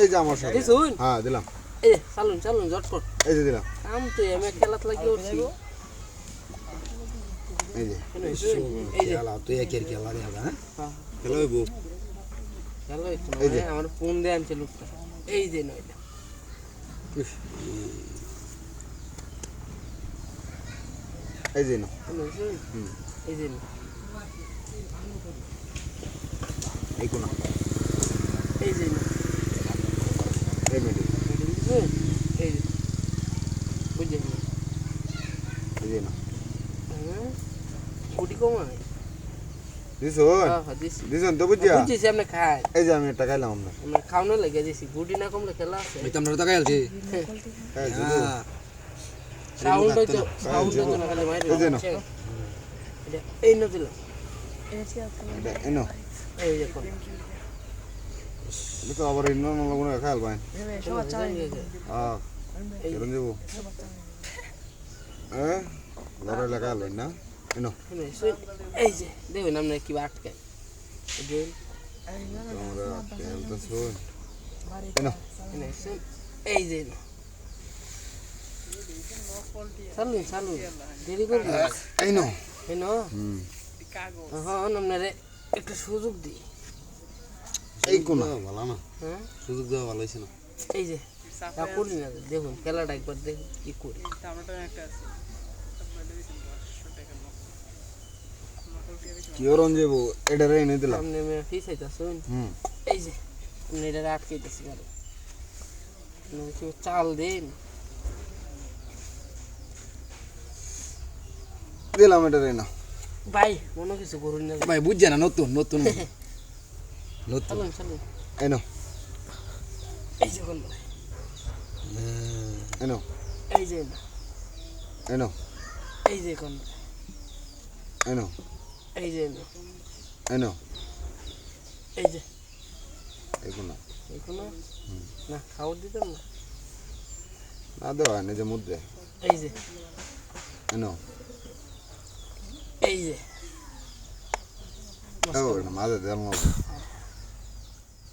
এই যে আমার সাথে দিছুন হ্যাঁ দিলাম। এই চালুন চালুন ঝটপট এই যে দিলাম। কাম তো এমএ খেলাত লাগিয়ে উঠছি। এই যে। এই যে খেলা তুই একের খেলা রে হ্যাঁ? হ্যাঁ, খেলা হইব খেলা হইতো এই যে। আমার ফোন দিয়ে আনছে লোকটা। এই যে নইটা এই যে না। এই যে না, এই কোনা। এই যে না এই যে আমি একটা খাইলাম আমরা আমরা খাওয়ানো লেগে দিছি গুটি না কমলে খেলা আছে এই হ্যাঁ হ্যাঁ না মাইরে এই যে তো আবার ইন্ন না লাগবে না খাইল ভাই আহ এই কেরম যাব? হ্যাঁ লড়াই লাগাইল ভাই না? এনো এই যে দেখুন আমরা কি আটকায় তোমরা তেল তো শুন এনো এই যে না। চালুন চালুন দেরি করবি। এই নো এই ন হুম। হ্যাঁ আপনারে একটা সুযোগ দিই। এই কোনা ভালো না। হ্যাঁ? সুযোগ দেওয়া ভালো হয়েছে না। এই যে তা করি না দেখুন খেলাটা একবার দেখুন কি করি। কি ওরন যাব এটা রে এনে দিলাম। সামনে মেয়ে ফিস শুন। হুম। এই যে আপনি এটা আটকাইতেছি কারও কেউ চাল দেন। দিলাম এটা রে না। ভাই মনে কিছু করুন না। ভাই বুঝছে না নতুন নতুন। নতুন। এনো এই যে কোন এনো এই যে না এনো এই যে কোন এনো এই যে না এনো এই যে। কোনা এই না খাবার দিতাম না? না দেওয়া নিজে মুদ্রে। এই যে। এনো এই যে। নে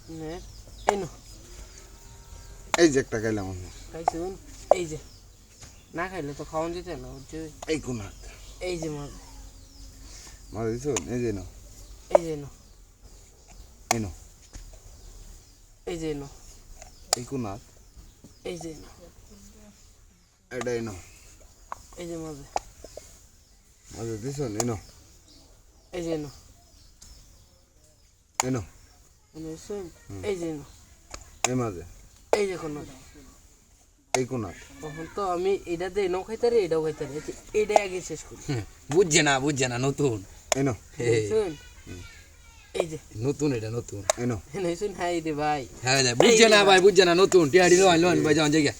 এই এই যে একটা খাইলাম খাইছুন এই যে। না খাইলে তো খাওয়ান দিতে না এই কোনা এই যে মাছ মাঝে দিছো? এই যে নো। এই যে নো। এনো এই যে নো। এই কোনা এই যে নো। এটা এনো এই যে মাঝে মাঝে দিছো? এনো এই যে নো। এনো মানে শুন এই যে এই মাঝে। এই যে কোন এই কোনা তখন তো আমি এটা দিয়ে এটাও খাইতে পারি এটাও খাইতে পারি। এটা আগে শেষ করি। বুঝছে না বুঝছে না নতুন। এনো। এই, যে। নতুন এটা নতুন। এনো। শুন হাই রে ভাই। হ্যাঁ বুঝছে না ভাই বুঝছে না নতুন। টিয়াড়ি লোন লোন ভাই জায়গা